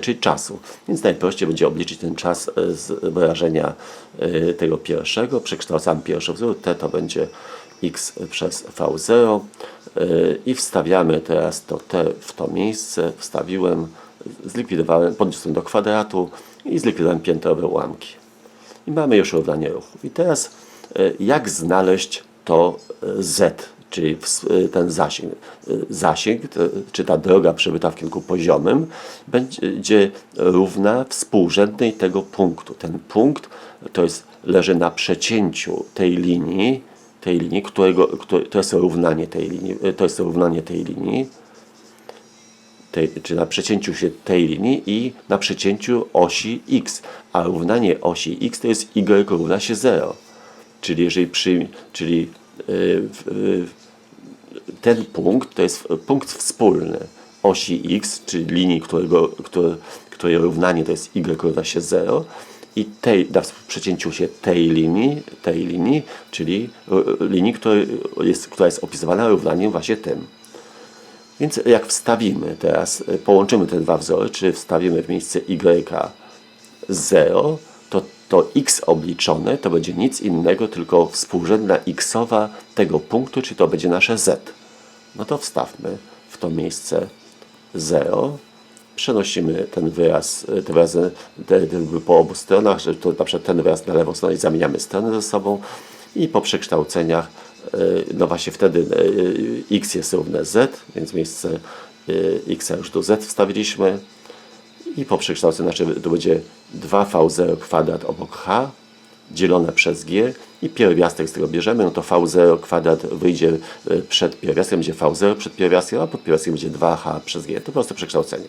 czyli czasu. Więc najprościej będzie obliczyć ten czas e, z wyrażenia e, tego pierwszego. Przekształcamy pierwszy wzór, t to będzie x przez v0 e, i wstawiamy teraz to t w to miejsce. Wstawiłem, zlikwidowałem, podniosłem do kwadratu i zlikwidowałem piętrowe ułamki. I mamy już równanie ruchu. I teraz jak znaleźć to z, czyli e, ten zasięg. E, Zasięg, czy ta droga przebyta w kierunku poziomym, będzie równa współrzędnej tego punktu. Ten punkt to jest, leży na przecięciu tej linii, tej linii, którego, które, to jest równanie tej linii, e, to jest równanie tej linii, tej, czy na przecięciu się tej linii i na przecięciu osi x, a równanie osi x to jest y równa się 0. Czyli jeżeli przy, czyli ten punkt to jest punkt wspólny osi x, czyli linii, którego, które, której równanie to jest y równa się 0 i tej, na przecięciu się tej linii, tej linii, czyli yy, linii, której jest, która jest opisywana równaniem właśnie tym. Więc jak wstawimy teraz, y, połączymy te dwa wzory, czy wstawimy w miejsce y 0, to to x obliczone to będzie nic innego, tylko współrzędna xowa tego punktu, czy to będzie nasze z. No to wstawmy w to miejsce 0. Przenosimy ten wyraz, y, te wyrazy te, te po obu stronach, że to na przykład ten wyraz na lewą stronę i zamieniamy strony ze sobą i po przekształceniach, y, no właśnie wtedy y, x jest równe z, więc miejsce y, x już tu z wstawiliśmy i po przekształceniu, znaczy to będzie 2v0 kwadrat obok h dzielone przez g i pierwiastek z tego bierzemy, no to v0 kwadrat wyjdzie y, przed pierwiastkiem, będzie v0 przed pierwiastkiem, a pod pierwiastkiem będzie 2h przez g. To proste przekształcenie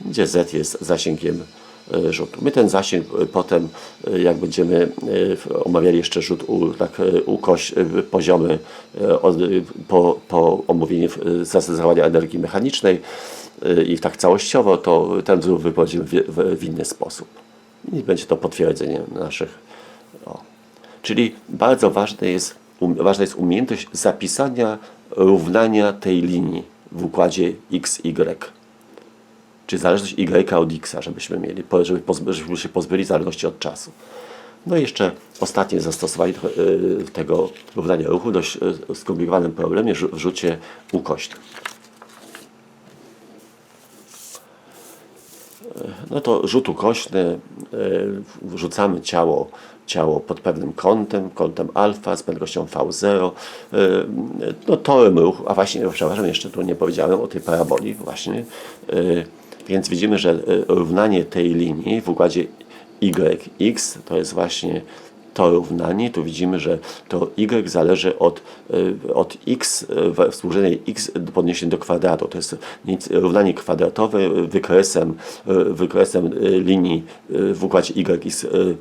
gdzie Z jest zasięgiem e, rzutu. My ten zasięg e, potem, e, jak będziemy e, omawiali jeszcze rzut u, tak, e, ukoś, e, poziomy e, e, po, po omówieniu e, zastosowania energii mechanicznej e, i tak całościowo, to ten wzór wypowiedzimy w, w, inny sposób. I będzie to potwierdzenie naszych. O. Czyli bardzo ważne jest, um, ważna jest umiejętność zapisania równania tej linii w układzie x, y czy zależność y od x, żebyśmy mieli, żeby pozby, żebyśmy się pozbyli zależności od czasu. No i jeszcze ostatnie zastosowanie y, tego równania ruchu w dość y, skomplikowanym problemie w rzucie ukośnym. No to rzut ukośny, y, wrzucamy ciało, ciało pod pewnym kątem, kątem alfa z prędkością v0, y, no torem ruchu, a właśnie, przepraszam, jeszcze tu nie powiedziałem o tej paraboli właśnie, y, więc widzimy, że równanie tej linii w układzie yx to jest właśnie to równanie, tu widzimy, że to y zależy od, y, od x, y, współrzędnej x podniesione do kwadratu. To jest równanie kwadratowe wykresem, y, wykresem linii w układzie y,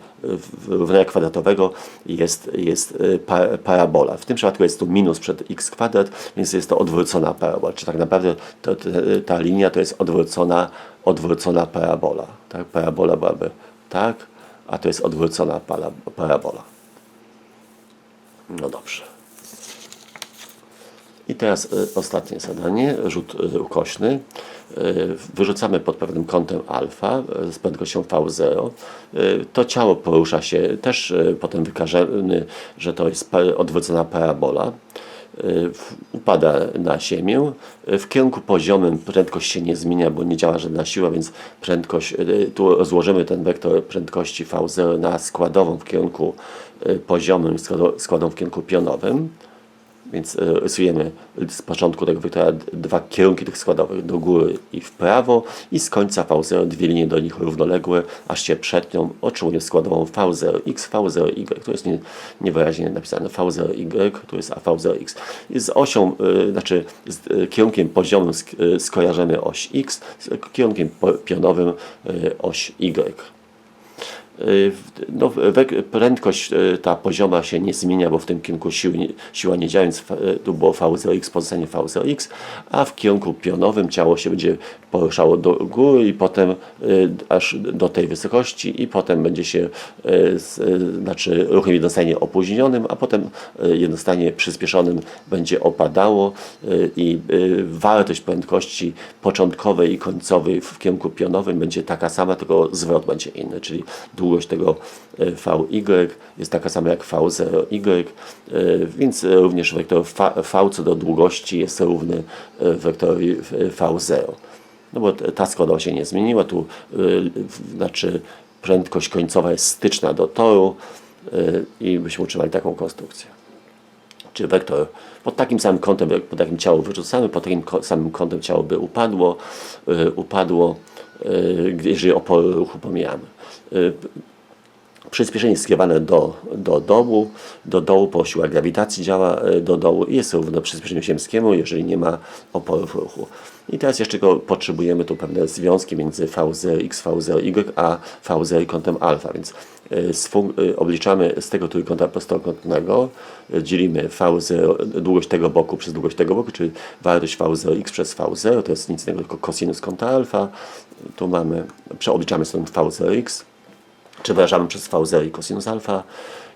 równania kwadratowego jest, jest pa, parabola. W tym przypadku jest tu minus przed x kwadrat, więc jest to odwrócona parabola. Czy tak naprawdę to, ta linia to jest odwrócona, odwrócona parabola. Tak? Parabola byłaby tak, a to jest odwrócona para, parabola. No dobrze. I teraz y, ostatnie zadanie, rzut y, ukośny. Y, wyrzucamy pod pewnym kątem alfa z prędkością v0. Y, to ciało porusza się, też potem wykażemy, że to jest odwrócona parabola. Y, upada na ziemię. W kierunku poziomym prędkość się nie zmienia, bo nie działa żadna siła, więc prędkość, y, tu rozłożymy ten wektor prędkości v0 na składową w kierunku y, poziomym, składo- składową w kierunku pionowym. Więc e, rysujemy z początku tego wektora dwa kierunki tych składowych, do góry i w prawo i z końca V0 dwie linie do nich równoległe, aż się przetną, otrzymujemy składową V0x, V0y, to jest nie, niewyraźnie napisane V0y, to jest a V0x. I z osią, y, znaczy z y, kierunkiem poziomym sk- y, skojarzymy oś x, z kierunkiem pionowym y, oś y. Y, No, prędkość y, ta pozioma się nie zmienia, bo w tym kierunku siły, siła nie działa, więc y, tu było V0x, pozostanie V0x, a w kierunku pionowym ciało się będzie poruszało do góry i potem aż do tej wysokości i potem będzie się, znaczy ruchem jednostanie opóźnionym, a potem jednostanie przyspieszonym będzie opadało i wartość prędkości początkowej i końcowej w kierunku pionowym będzie taka sama, tylko zwrot będzie inny, czyli długość tego y, VY jest taka sama jak V0Y, y, więc y, również wektor V, co do długości jest równy wektorowi y, V0. No bo ta składowa się nie zmieniła, tu znaczy prędkość końcowa jest styczna do toru i byśmy utrzymali taką konstrukcję czy wektor pod takim samym kątem, pod takim ciało wyrzucamy, pod takim samym kątem ciało by upadło, upadło, jeżeli opory ruchu pomijamy. Y, Przyspieszenie skierowane do, do dołu, do dołu, bo siła grawitacji działa y, do dołu i jest równo przyspieszeniu ziemskiemu, jeżeli nie ma oporów ruchu. I teraz jeszcze go potrzebujemy tu pewne związki między V0x, V0y, a V0 kątem alfa, więc y, y, obliczamy z tego trójkąta prostokątnego, y, dzielimy V0, długość tego boku przez długość tego boku, czyli wartość V0x przez V0, to jest nic innego tylko cosinus kąta alfa. Tu mamy, przeobliczamy sobie V0x, czy wyrażamy przez V0 i cosinus alfa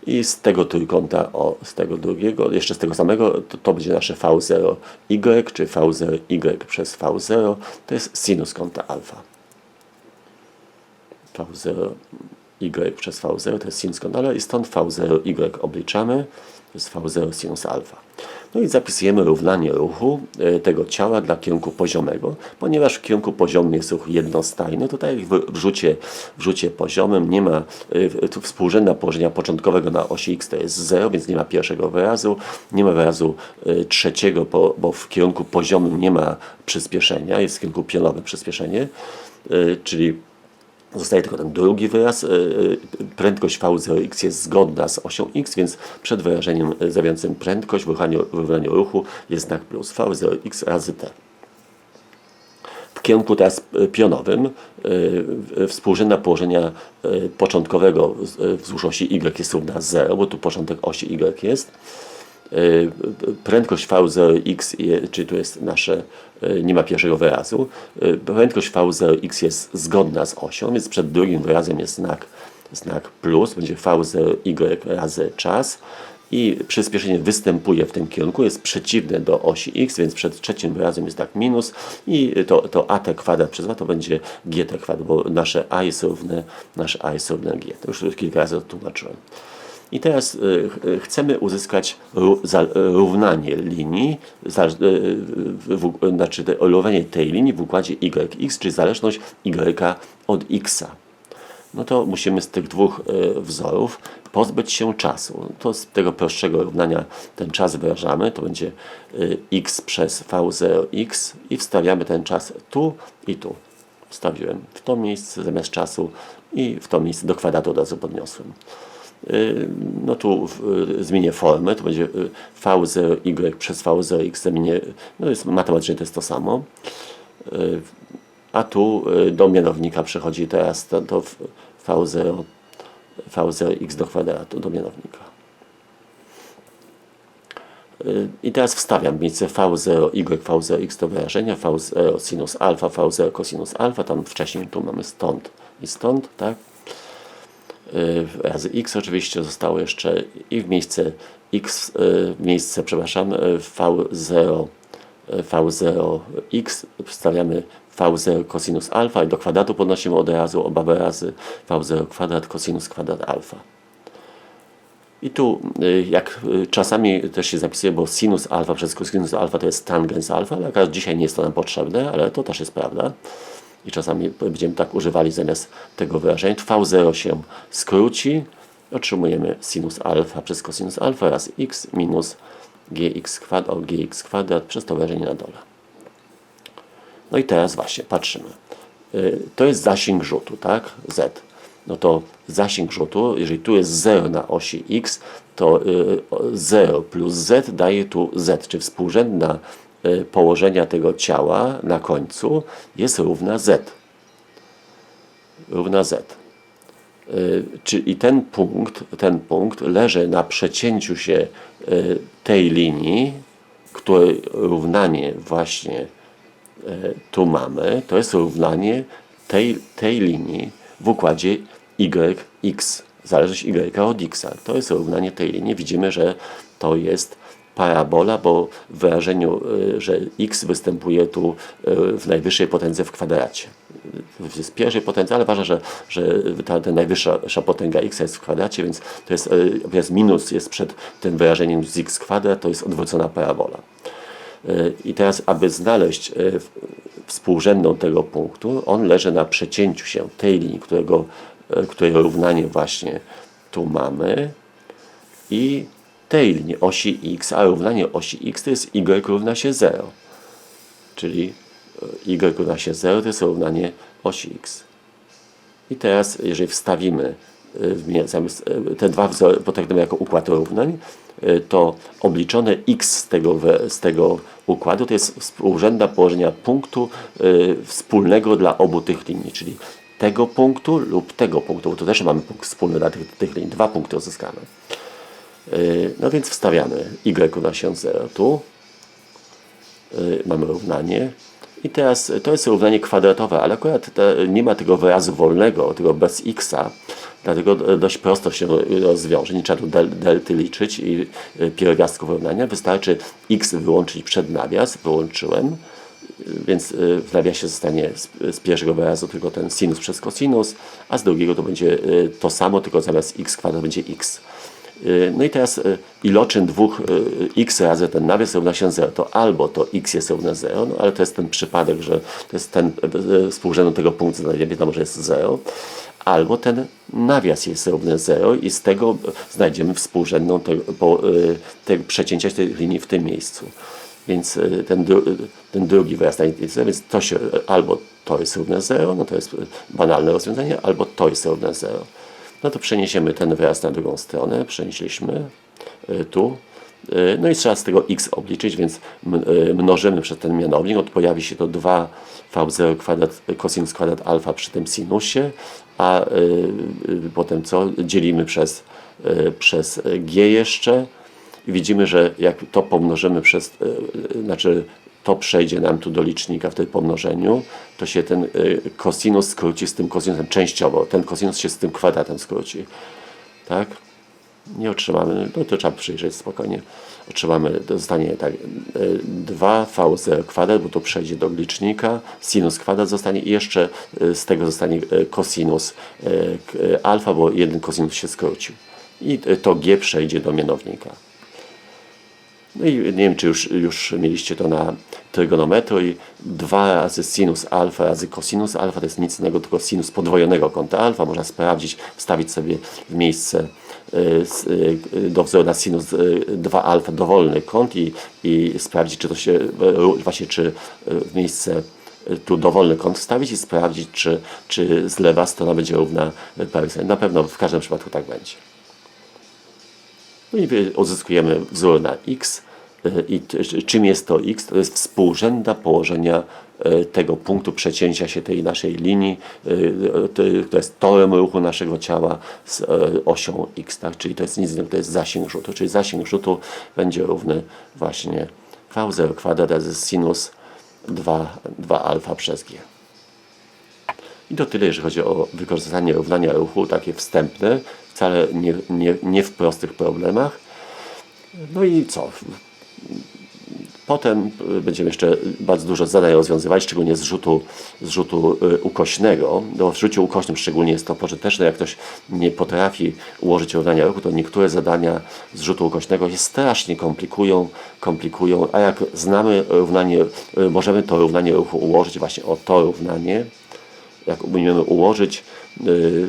i z tego trójkąta, o, z tego drugiego, jeszcze z tego samego, to, to będzie nasze V0y, czy V0y przez V0, to jest sinus kąta alfa. V0y przez V0 to jest kąta alfa i stąd V0y obliczamy, to jest V0 sinus alfa. No i zapisujemy równanie ruchu e, tego ciała dla kierunku poziomego, ponieważ w kierunku poziomym jest ruch jednostajny, to jak w rzucie, w rzucie poziomym nie ma e, tu współrzędna położenia początkowego na osi x to jest 0, więc nie ma pierwszego wyrazu, nie ma wyrazu e, trzeciego, bo, w kierunku poziomym nie ma przyspieszenia, jest w kierunku pionowym przyspieszenie, czyli Zostaje tylko ten drugi wyraz. y, y, Prędkość V0x jest zgodna z osią x, więc przed wyrażeniem zawierającym prędkość w równaniu, w równaniu ruchu jest znak plus V0x razy t. W kierunku teraz pionowym y, współrzędna położenia początkowego wzdłuż osi y jest równa 0, bo tu początek osi y jest. Y, prędkość V0x, je- czyli tu jest nasze, y, nie ma pierwszego wyrazu, y, prędkość V0x jest zgodna z osią, więc przed drugim wyrazem jest znak, znak plus, będzie V0y razy czas i przyspieszenie występuje w tym kierunku, jest przeciwne do osi x, więc przed trzecim wyrazem jest tak minus i to, to at kwadrat przez 2 to będzie gt kwadrat, bo nasze a jest równe, nasze a jest równe g. To już kilka razy to tłumaczyłem. I teraz y, ch- chcemy uzyskać y, równanie linii, y, znaczy równanie tej linii w układzie YX, czyli zależność Y od X. No to musimy z tych dwóch y, wzorów pozbyć się czasu. To z tego prostszego równania ten czas wyrażamy, to będzie y, x przez v0x i wstawiamy ten czas tu i tu. Wstawiłem w to miejsce zamiast czasu i w to miejsce do kwadratu od razu podniosłem. Y, no tu y, zmienię formę, to będzie y, v0y przez v0x zamienię, no jest matematycznie to jest to samo. Y, A tu y, do mianownika przechodzi teraz to, to w- v0, v0x do kwadratu do mianownika. Y, I teraz wstawiam miejsce v0y, v0x do wyrażenia, v0 sinus alfa, v0 cosinus alfa, tam wcześniej tu mamy stąd i stąd, tak? Y, razy x oczywiście zostało jeszcze i w miejsce x, y, w miejsce, przepraszam, y, v0, y, v0x wstawiamy v0 cosinus alfa i do kwadratu podnosimy od razu oba wyrazy v0 kwadrat cosinus kwadrat alfa. I tu, jak czasami też się zapisuje, bo sinus alfa przez cosinus alfa to jest tangens alfa, ale akurat dzisiaj nie jest to nam potrzebne, ale to też jest prawda. I czasami będziemy tak używali zamiast tego wyrażenia. V0 się skróci, otrzymujemy sinus alfa przez cosinus alfa razy x minus gx kwadrat, gx kwadrat przez to wyrażenie na dole. No i teraz właśnie, patrzymy. Y, To jest zasięg rzutu, tak? Z. No to zasięg rzutu, jeżeli tu jest 0 na osi x, to y, o- 0 plus z daje tu z, czy współrzędna y, położenia tego ciała na końcu jest równa z. Równa z. Y, Czy i ten punkt, ten punkt leży na przecięciu się y, tej linii, której równanie właśnie y, tu mamy, to jest równanie tej, tej linii w układzie YX. Zależność Y od X. To jest równanie tej linii. Widzimy, że to jest parabola, bo w wyrażeniu, y, że x występuje tu y, w najwyższej potędze w kwadracie. To jest pierwszej potędze, ale ważne, że, że ta, ta najwyższa potęga x jest w kwadracie, więc to jest, y, jest minus jest przed tym wyrażeniem z x kwadrat, to jest odwrócona parabola. I teraz, aby znaleźć współrzędną tego punktu, on leży na przecięciu się tej linii, którego, której równanie właśnie tu mamy i tej linii osi x, a równanie osi x to jest y równa się 0. Czyli e, y równa się 0 to jest równanie osi x. I teraz, jeżeli wstawimy e, zamiast, e, te dwa wzory potraktujemy jako układ równań, to obliczone x z tego, z tego układu to jest współrzędna położenia punktu wspólnego dla obu tych linii, czyli tego punktu lub tego punktu, bo tu też mamy punkt wspólny dla tych, tych linii, dwa punkty uzyskane. Y, no więc wstawiamy y równa się 0 tu. Y, mamy równanie. I teraz to jest równanie kwadratowe, ale akurat nie ma tego wyrazu wolnego, tego bez x, dlatego dość prosto się rozwiąże. Nie trzeba tu del, delty liczyć i y, pierwiastków równania. Wystarczy x wyłączyć przed nawias, wyłączyłem, więc w nawiasie zostanie z, z, pierwszego wyrazu tylko ten sinus przez cosinus, a z drugiego to będzie to samo, tylko zamiast x kwadrat będzie x. Y, no i teraz y, iloczyn dwóch y, x razy ten nawias równa się 0. To albo to x jest równe 0, no ale to jest ten przypadek, że to jest ten współrzędny tego punktu, wiadomo, że jest 0 albo ten nawias jest równy 0 i z tego znajdziemy współrzędną te, po, te przecięcia tej linii w tym miejscu. Więc ten, ten drugi wyraz jest 0, więc to się albo to jest równe 0, no to jest banalne rozwiązanie, albo to jest równe 0 no to przeniesiemy ten wyraz na drugą stronę, przenieśliśmy y, tu. Y, no i trzeba z tego x obliczyć, więc y, mnożymy przez ten mianownik, no to pojawi się to 2 v0 kwadrat, cosinus kwadrat alfa przy tym sinusie, a potem co? Dzielimy przez, przez g jeszcze widzimy, że jak to pomnożymy przez, znaczy to przejdzie nam tu do licznika w tym pomnożeniu, to się ten y, kosinus skróci z tym kosinusem częściowo. Ten kosinus się z tym kwadratem skróci. Tak? Nie otrzymamy, no to trzeba przyjrzeć spokojnie. Otrzymamy, zostanie tak 2v0 y, kwadrat, bo to przejdzie do licznika, sinus kwadrat zostanie i jeszcze y, z tego zostanie kosinus alfa, bo jeden kosinus się skrócił. I to g przejdzie do mianownika. No i nie wiem, czy już, już mieliście to na trygonometru i 2 razy sinus alfa razy cosinus alfa to jest nic innego, tylko sinus podwojonego kąta alfa. Można sprawdzić, wstawić sobie w miejsce y, y, do wzoru na sinus 2 y, alfa dowolny kąt i, i sprawdzić, czy to się właśnie, czy w miejsce tu dowolny kąt wstawić i sprawdzić, czy, czy z lewa strona będzie równa parysej. Na pewno w każdym przypadku tak będzie. No i uzyskujemy wzór na x i czym jest to x? To jest współrzędna położenia e, tego punktu przecięcia się tej naszej linii, e, to jest torem ruchu naszego ciała z e, osią x, tak? czyli to jest nic innego, to jest zasięg rzutu, czyli zasięg rzutu będzie równy właśnie v0 kwadrat sinus 2, 2 alfa przez g. I to tyle, jeżeli chodzi o wykorzystanie równania ruchu, takie wstępne, wcale nie, nie, nie w prostych problemach. No i co? Potem y, będziemy jeszcze bardzo dużo zadań rozwiązywać, szczególnie z rzutu, z rzutu y, ukośnego. No, w rzucie ukośnym szczególnie jest to pożyteczne. Jak ktoś nie potrafi ułożyć równania ruchu, to niektóre zadania z rzutu ukośnego się strasznie komplikują, komplikują, a jak znamy równanie, y, możemy to równanie ruchu ułożyć właśnie o to równanie, jak umiemy ułożyć,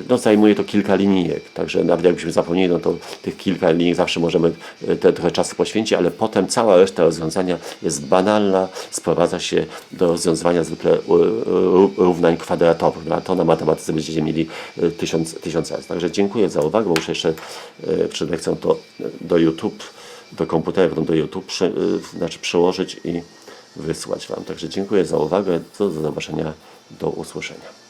no zajmuje to kilka linijek, także nawet jakbyśmy zapomnieli, no to tych kilka linijek zawsze możemy y, te, trochę czasu poświęcić, ale potem cała reszta rozwiązania jest banalna, sprowadza się do rozwiązywania zwykle y, równań kwadratowych, no, a to na matematyce będziecie mieli tysiąc, tysiąc razy. Także dziękuję za uwagę, bo muszę jeszcze przed lekcją to do YouTube, do komputera, potem do YouTube prze, znaczy przełożyć i wysłać Wam. Także dziękuję za uwagę, do zobaczenia, do usłyszenia.